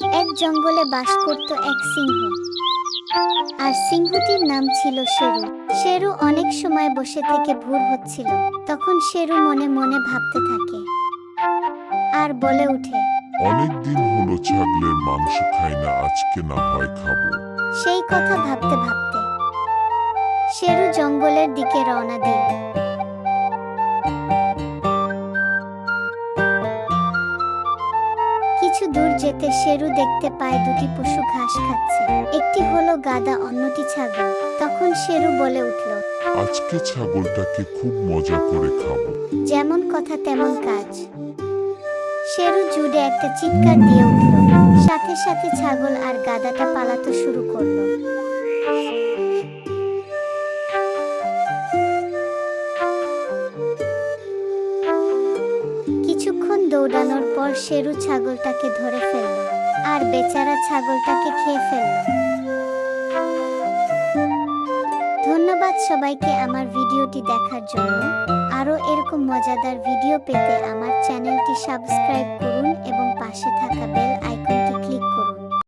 এক জঙ্গলে বাস করত এক সিংহ। আর সিংহটির নাম ছিল শেরু। শেরু অনেক সময় বসে থেকে ভোর হচ্ছিল। তখন শেরু মনে মনে ভাবতে থাকে। আর বলে উঠে অনেক দিন হলো ছাগলের মাংস খাই না আজকে না হয় খাব। সেই কথা ভাবতে ভাবতে শেরু জঙ্গলের দিকে রওনা দিল। দূর যেতে শেরু দেখতে পায় দুটি পশু ঘাস খাচ্ছে। একটি হলো গাদা অন্যটি ছাগল। তখন শেরু বলে উঠল আজকে ছাগলটাকে খুব মজা করে খাব। যেমন কথা তেমন কাজ। শেরু জুড়ে একটা চিৎকার দিয়ে উঠল। সাথে সাথে ছাগল আর গাদাটা পালাতে শুরু করল। দৌড়ানোর পর শেরু ছাগলটাকে ধরে ফেলল আর বেচারা ছাগলটাকে খেয়ে ফেলল। ধন্যবাদ সবাইকে আমার ভিডিওটি দেখার জন্য। আরও এরকম মজাদার ভিডিও পেতে আমার চ্যানেলটি সাবস্ক্রাইব করুন এবং পাশে থাকা বেল